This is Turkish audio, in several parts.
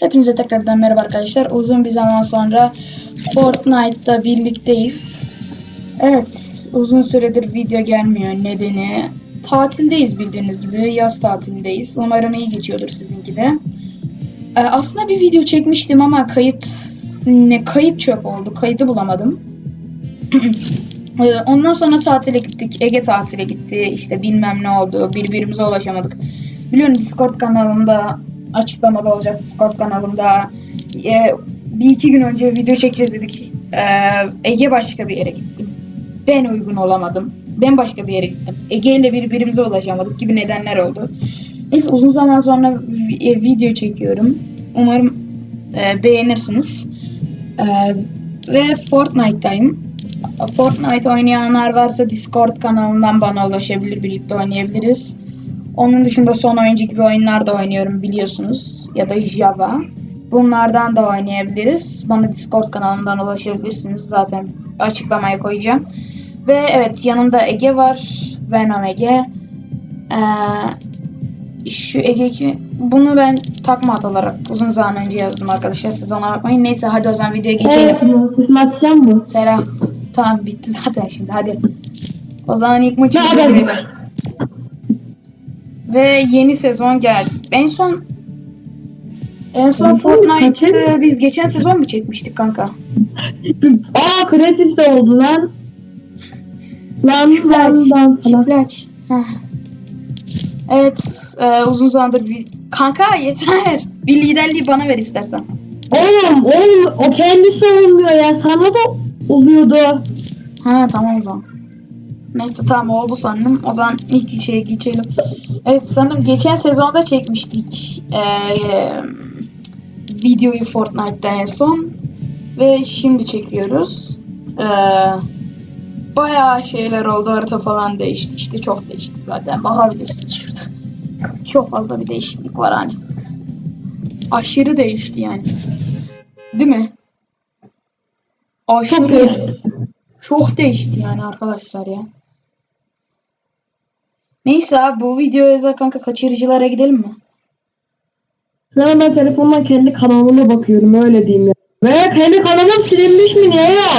Hepinize tekrardan merhaba arkadaşlar. Uzun bir zaman sonra Fortnite'da birlikteyiz. Evet, uzun süredir video gelmiyor. Nedeni tatildeyiz bildiğiniz gibi. Yaz tatilindeyiz. Umarım iyi geçiyordur sizinki de. Ee, aslında bir video çekmiştim ama kayıt ne kayıt çöp oldu. Kaydı bulamadım. Ee, Ondan sonra tatile gittik. Ege tatile gitti. İşte bilmem ne oldu. Birbirimize ulaşamadık. Biliyorum Discord kanalımda açıklamada olacak Discord kanalımda e, bir iki gün önce video çekeceğiz dedik. Ee, Ege başka bir yere gitti. Ben uygun olamadım. Ben başka bir yere gittim. Ege ile birbirimize ulaşamadık gibi nedenler oldu. Neyse uzun zaman sonra e, video çekiyorum. Umarım e, beğenirsiniz. E, ve Fortnite'dayım. Fortnite oynayanlar varsa Discord kanalından bana ulaşabilir. Birlikte oynayabiliriz. Onun dışında son oyuncu gibi oyunlarda oynuyorum biliyorsunuz. Ya da Java. Bunlardan da oynayabiliriz. Bana Discord kanalından ulaşabilirsiniz. Zaten açıklamaya koyacağım. Ve evet yanımda Ege var. Venom Ege. Ee, şu Ege ki- bunu ben takma ad olarak uzun zaman önce yazdım arkadaşlar. Siz ona bakmayın. Neyse hadi o zaman videoya geçelim. Evet, sesimi açacağım mı? Selam. Tamam bitti zaten şimdi hadi. O zaman ilk maçı girelim. Ve yeni sezon geldi. En son en son Fortnite'ı biz geçen sezon mu çekmiştik kanka? Aa kreatif de oldu lan. Lan lan lan. Heh. Evet e, uzun zamandır bir... Kanka yeter. Bir liderliği bana ver istersen. Oğlum oğlum o kendisi olmuyor ya sana da oluyordu. Ha tamam o zaman. Neyse tamam oldu sanırım. O zaman ilk şeye geçelim. Evet sanırım geçen sezonda çekmiştik eee, videoyu Fortnite'da en son. Ve şimdi çekiyoruz. Eee bayağı şeyler oldu. Harita falan değişti. İşte çok değişti zaten. Bakabilirsiniz şurada. Çok fazla bir değişiklik var hani. Aşırı değişti yani. Değil mi? Aşırı Çok. Çok değişti yani arkadaşlar ya. Neyse abi bu videoya özel kanka kaçırıcılara gidelim mi? Sonra ben telefondan kendi kanalıma bakıyorum öyle diyeyim ya. Ve kendi kanalım silinmiş mi niye ya?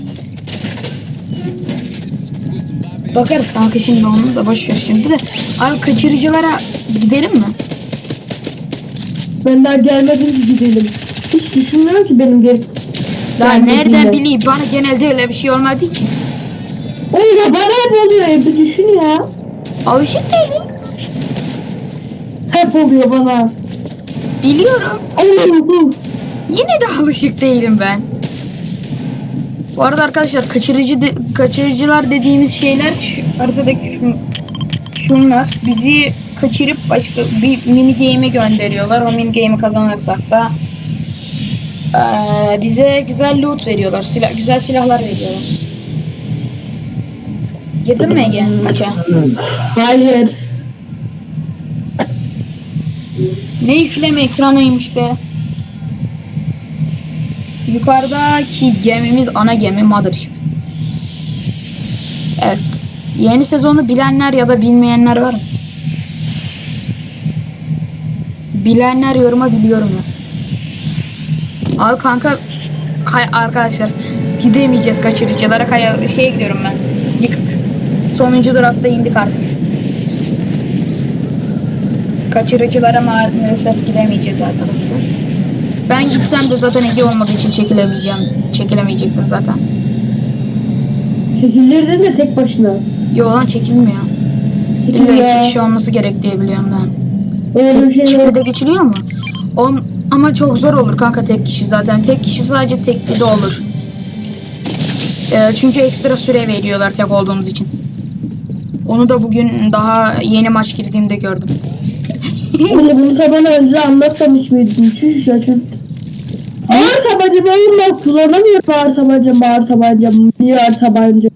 Bakarız kanka şimdi onu da boş ver şimdi de. Abi kaçırıcılara gidelim mi? Ben daha gelmedim ki gidelim. Hiç düşünmüyorum ki benim gel. Daha gelmediğimi. nereden bileyim bana genelde öyle bir şey olmadı ki. Oğlum ya bana hep oluyor ya bir düşün ya. Alışık değilim. Hep oluyor bana. Biliyorum. Oğlum dur. Yine de alışık değilim ben. Bu arada arkadaşlar kaçırıcı de- kaçırıcılar dediğimiz şeyler şu, haritadaki şu, şunlar. Bizi kaçırıp başka bir mini game'e gönderiyorlar. O mini game'i kazanırsak da eee, bize güzel loot veriyorlar. Silah, güzel silahlar veriyorlar. Girdin mi Ege maça? Hayır. Ne yükleme ekranıymış be. Yukarıdaki gemimiz ana gemi Mothership. Evet. Yeni sezonu bilenler ya da bilmeyenler var mı? Bilenler yoruma biliyorum yaz. Abi kanka kay arkadaşlar gidemeyeceğiz kaçırıcılara kaya şeye gidiyorum ben. Yıkık. Sonuncu durakta indik artık. Kaçırıcılara maalesef gidemeyeceğiz arkadaşlar. Ben gitsem de zaten Ege olmadığı için çekilemeyeceğim. Çekilemeyecektim zaten. Çekilirdin de tek başına. Yo lan çekilmiyor. İlla iki kişi olması gerek diye biliyorum ben. Öyle bir şey yok. de geçiliyor mu? On, ama çok zor olur kanka tek kişi zaten. Tek kişi sadece tekli de olur. Ee, çünkü ekstra süre veriyorlar tek olduğumuz için. Onu da bugün daha yeni maç girdiğimde gördüm. Oğlum bunu bana önce anlatmamış mıydın? Ya çüş. Ağır tabanca oğlum ben kullanamıyorum ağır tabanca ağır tabanca niye ağır tabanca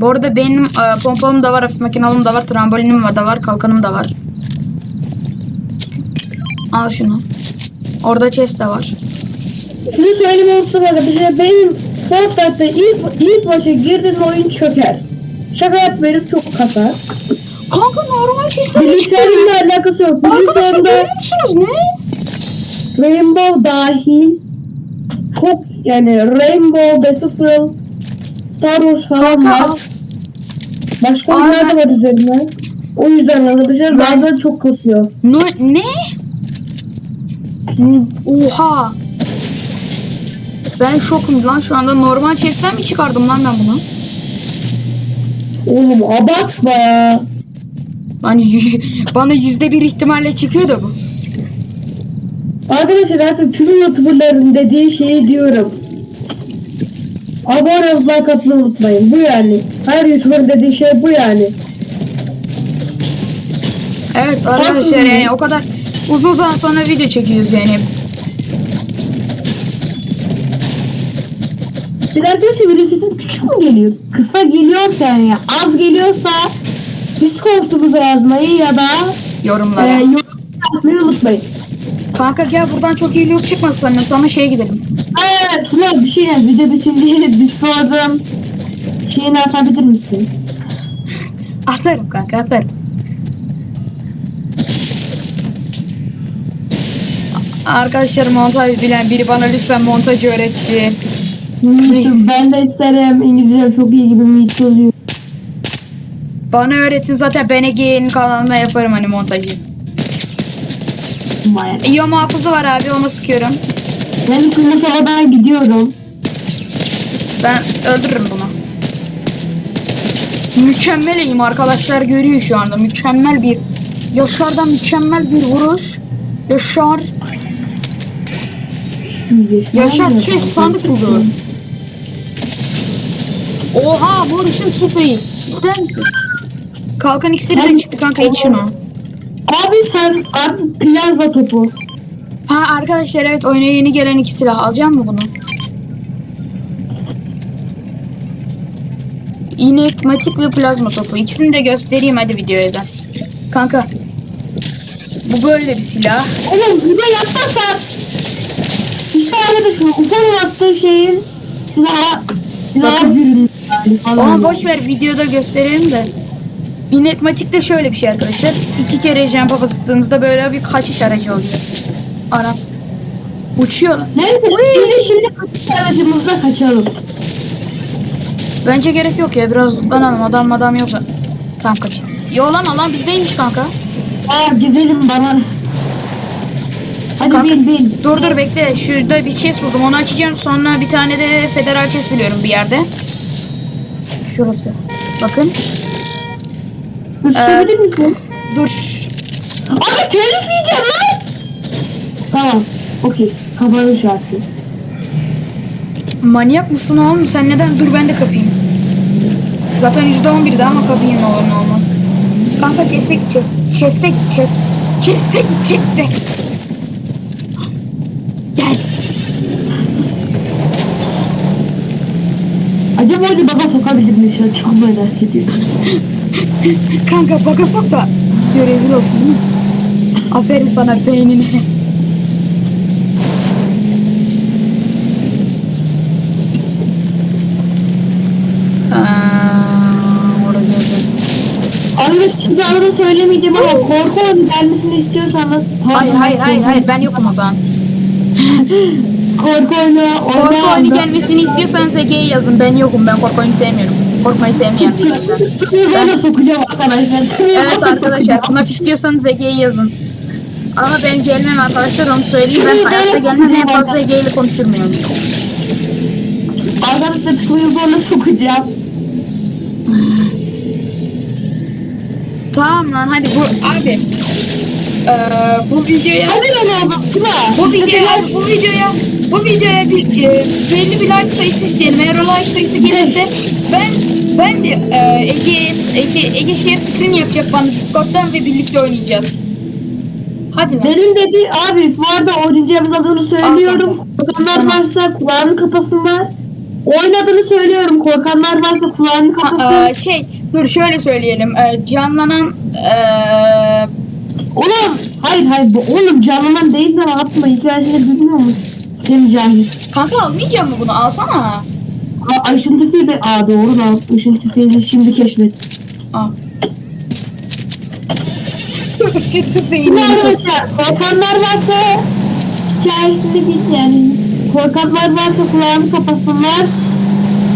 Bu arada benim e, pompalım da var, hafif makinalım da var, trambolinim da var, kalkanım da var. Al şunu. Orada chest de var. Şunu söyleyeyim olsun bana benim Fortnite'da ilk, ilk başa girdiğim oyun çöker. Şaka yapmıyorum çok kasar. Kanka normal çıkıyor. Bilgisayarımla alakası yok. Arkadaşlar Bilgisayarımda görüyor musunuz ne? Rainbow dahil çok yani Rainbow, Battlefield, Star Wars falan Kanka var. Başka Aa, oyunlar da var üzerinde. O yüzden arkadaşlar Ben- bazen çok kasıyor. No, ne? Oha. Ben şokum lan şu anda normal chest'ten mi çıkardım lan ben bunu? Oğlum abartma ya. Hani bana yüzde bir ihtimalle çıkıyor da bu. Arkadaşlar artık tüm youtuberların dediği şeyi diyorum. Abone olup like atmayı unutmayın. Bu yani. Her youtuber dediği şey bu yani. Evet arkadaşlar yani o kadar uzun zaman sonra video çekiyoruz yani. Bir arkadaşlar video sesim küçük mü geliyor? Kısa geliyorsa yani az geliyorsa Discord'umuza yazmayı ya da e, Yorumlara. yorum yapmayı unutmayın. Kanka gel buradan çok iyi loot çıkmasın sanırım sana şeye gidelim. Aa, Tuna bir şey yaz. Video bitin diye Discord'un şeyini atabilir misin? Atarım kanka atarım. Arkadaşlar montaj bilen biri bana lütfen montaj öğretsin. Please. ben de isterim. İngilizce çok iyi gibi mi çözüyor. Bana öğretin zaten ben Ege'nin kanalına yaparım hani montajı. Yani. İyo muhafızı var abi onu sıkıyorum. Ben kırmızı havadan gidiyorum. Ben öldürürüm bunu. Mükemmeleyim arkadaşlar görüyor şu anda. Mükemmel bir Yaşar'dan mükemmel bir vuruş. Yaşar Yaşar chest sandık buldu. Oha bu işin süpeyi. İster misin? Kalkan iksiri de çıktı kanka iç şunu. Abi sen abi plazma topu. Ha arkadaşlar evet oyuna yeni gelen iki silah alacağım mı bunu? İnekmatik ve plazma topu. İkisini de göstereyim hadi videoya da. Kanka. Bu böyle bir silah. Oğlum bir de yapmazsan işte arkadaşım ufak attığı şeyin silaha silaha Bakın. bürünür yani falan. Ama boş ver videoda gösterelim de. İnekmatik de şöyle bir şey arkadaşlar. İki kere jump bastığınızda böyle bir kaçış aracı oluyor. Arap. Uçuyor. Neyse de şimdi kaçış aracımızla kaçalım. Bence gerek yok ya biraz zıplanalım adam adam yok. Tamam kaç. Yo lan bizdeymiş kanka. Aa gidelim bana. Hadi Kanka. bin bin. Dur dur bekle. Şurada bir chest buldum. Onu açacağım. Sonra bir tane de federal chest biliyorum bir yerde. Şurası. Bakın. Gösterebilir misin? Dur. Abi telif yiyeceğim lan. Tamam. Okey. Kapalı şarkı. Manyak mısın oğlum? Sen neden? Dur ben de kapayım. Zaten %11'de ama kapayım ne olur ne olmaz. Kanka chest'e chest. Chest'e chest. Chest'e. Acaba onu bana sokabilir mi? Şu çok merak ediyorum. Kanka baka sok da görevli olsun değil mi? Aferin sana beynine. Abi şimdi arada söylemeyeceğim ama korku oyunu gelmesini istiyorsanız Hayır hayır hayır hayır ben yokum o zaman. Korku oyunu Korku oyunu gelmesini istiyorsanız Ege'ye yazın. Ben yokum. Ben korku oyunu sevmiyorum. Korkmayı sevmeyen bir insan. Ben de sokacağım arkadaşlar. Evet arkadaşlar buna istiyorsanız Ege'ye yazın. Ama ben gelmem arkadaşlar onu söyleyeyim. Ben hayatta gelmem en fazla Ege ile konuşturmuyorum. Arkadaşlar tıklayı zorla sokacağım. Tamam lan hadi bu abi. Eee bu videoya Hadi lan sıra. bu videoya bu videoya bu videoya bir e, belli bir like sayısı isteyelim. Eğer o like sayısı gelirse ben ben de e, Ege Ege Ege share screen yapacak bana Discord'dan ve birlikte oynayacağız. Hadi lan. Benim dedi abi bu arada oynayacağımız adını söylüyorum. Korkanlar Tamam. varsa kulağını kapasınlar. Oyun adını söylüyorum. Korkanlar varsa kulağını Ha, kapasın. e, şey dur şöyle söyleyelim. E, canlanan e, Oğlum hayır hayır bu oğlum canlanan değil de atma hikayesini bilmiyor musun? Seni cahil. kanka almayacağım mı bunu? Alsana. Aa, Ayşin tüfeği be. Aa doğru lan. Ayşin tüfeğini şimdi keşfet. Al. Şu tüfeğini. Arkadaşlar korkanlar varsa hikayesini bil yani. Korkanlar varsa kulağını kapatsınlar.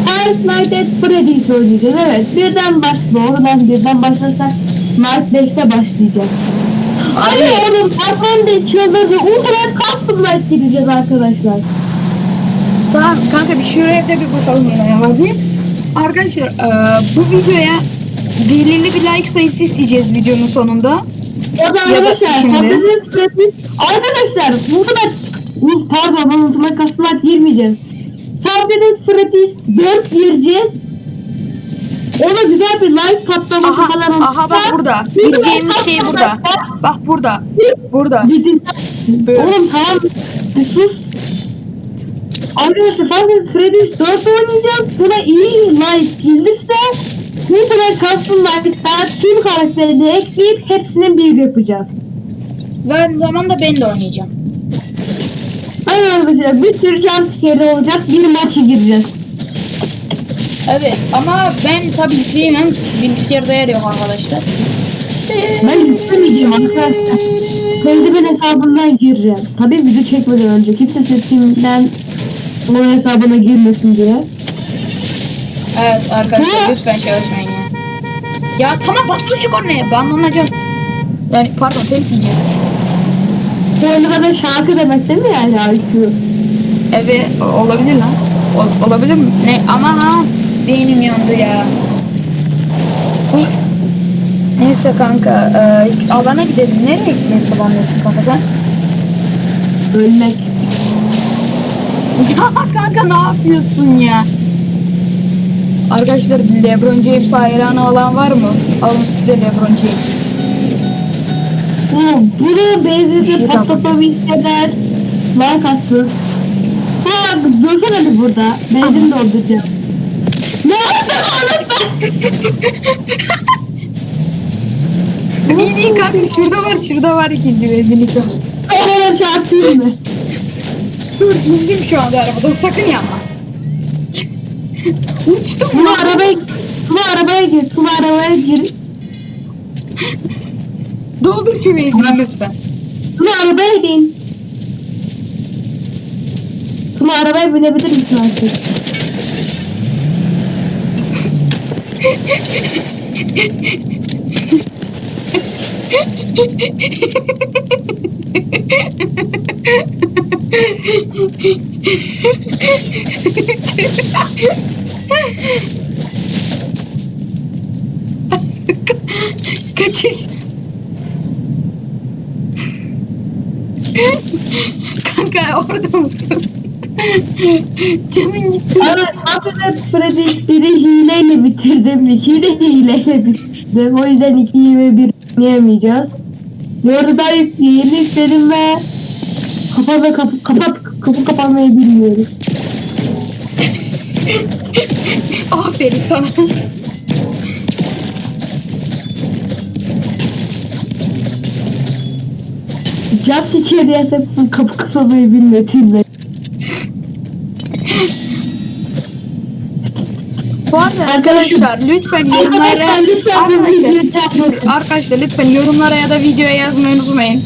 Five Nights at Freddy's oynayacağız. Evet birden başla. Oradan birden başlarsak Night 5'te başlayacak. Ay oğlum Batman de çıldırdı. Ultra Custom Night gireceğiz arkadaşlar. Tamam kanka bir şuraya da bir bakalım ne var diye. Arkadaşlar eee, bu videoya belirli bir like sayısı isteyeceğiz videonun sonunda. O da Ya da arkadaşlar şimdi-. Arkadaşlar Ultra Ul- Pardon Ultra Custom Night girmeyeceğiz. Patates Freddy's 4 gireceğiz. Ona güzel bir like patlaması Aha, falan aha bak burada. Gideceğimiz şey burada. Bak burada. Burada. Bizim Böyle. Oğlum tamam bir sus. Arkadaşlar Five Freddy's 4 oynayacağız. Buna iyi like gelirse Ultra Custom Night'ta tüm karakterini ekleyip hepsinin bir yapacağız. Ve aynı zamanda ben de oynayacağım. Aynen arkadaşlar bir sürü jumpscare olacak. Bir maça gireceğiz. Evet ama ben tabii yükleyemem. Bilgisayarda yer yok arkadaşlar. Ben yüklemeyeceğim arkadaşlar. Eldiven hesabından gireceğim. Tabii video çekmeden önce. Kimse sesimden o hesabına girmesin diye. Evet arkadaşlar Ne? lütfen çalışmayın ya. Ya tamam basmışık oraya. Banlanacağız. Yani pardon telif yiyeceğiz. Bu oyunda da şarkı demek değil mi yani IQ? Evet o- olabilir lan. Ol- olabilir mi? Ne ama ha beynim yandı ya. Oh. Neyse kanka e, alana gidelim. Nereye gitmeyi kullanıyorsun kanka sen? Ölmek. Ya kanka ne yapıyorsun ya? Arkadaşlar Lebron James hayranı olan var mı? Alın size Lebron James. Bu, bunu Bir benzetip şey patlatmamı isteder. Like atsın. Sonra dursana bir burada. Benzin dolduracağım. İyi değil kanka şurada var şurada var ikinci benzinlik var. Ona çarpayım mı? Dur indim şu anda arabadan sakın yapma. Uçtum lan. arabaya Tuna arabaya gir. Tuna arabaya gir. Doldur şu benzini lütfen. Tuna arabaya bin. Tuna arabaya binebilir misin artık? Kaçış. Kanka orada mısın? Canın gitti. Abi aslında Freddy biri hileyle bitirdim. İkiyi de hileyle bitirdim. O yüzden ikiyi ve bir oynayamayacağız. Dördü daha yeni yükledim ve kafa ve kapı, kapat, kapı kapanmayı bilmiyoruz. Aferin sana. Just içeri yatıp kapı kapamayı bilmedim ben. Arkadaşlar lütfen yorumlara Arkadaşlar lütfen arkadaşlar, arkadaşlar lütfen yorumlara ya da videoya yazmayı unutmayın.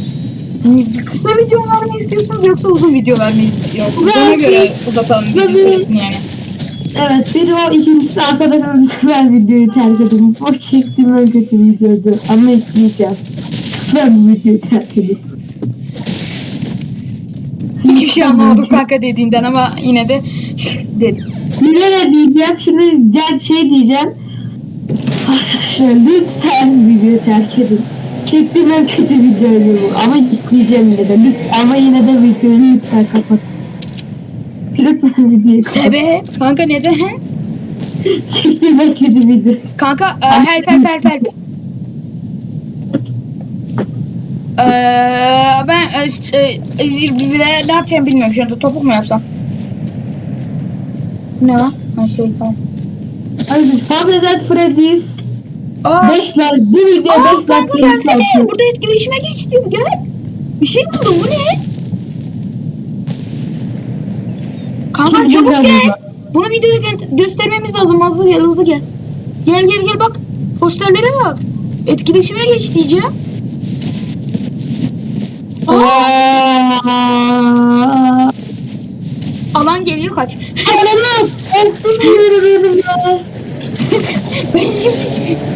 Kısa videolar mı istiyorsunuz yoksa uzun videolar mı istiyorsunuz? Ona Ben- göre uzatalım video Ben- süresini yani. Evet biri o ikincisi arkadaşlar lütfen videoyu terk edin. O çektiğim en kötü videoydu ama ekleyeceğim. Lütfen videoyu terk edin. Hiçbir şey anlamadım kanka dediğinden ama yine de dedim. Bir de diyeceğim şimdi şey diyeceğim. Arkadaşlar lütfen videoyu terk edin. Çektiğim en kötü videoydu bu ama yükleyeceğim yine de lütfen ama yine de videoyu lütfen kapat. Lütfen videoyu kapat. Sebep? Kanka neden? Çektiğim en kötü video. Kanka e, help help help help. Eee ben e, e, e, ne yapacağım bilmiyorum şu anda topuk mu yapsam? Ne lan? Ha şey tamam. Hadi biz Five Nights at Freddy's Aa, 5 like bu video 5 aa like kanka gelsene. Burada etkileşime geç diyor. Gel. Bir şey buldum. Bu ne? Kanka Kim çabuk gel. burada. Bunu videoda gö- göstermemiz lazım. Hızlı gel, hızlı gel. Gel gel gel bak. Posterlere bak. Etkileşime geç diyeceğim. Aa! Alan geliyor kaç. Ananı! Korktum ya. Ben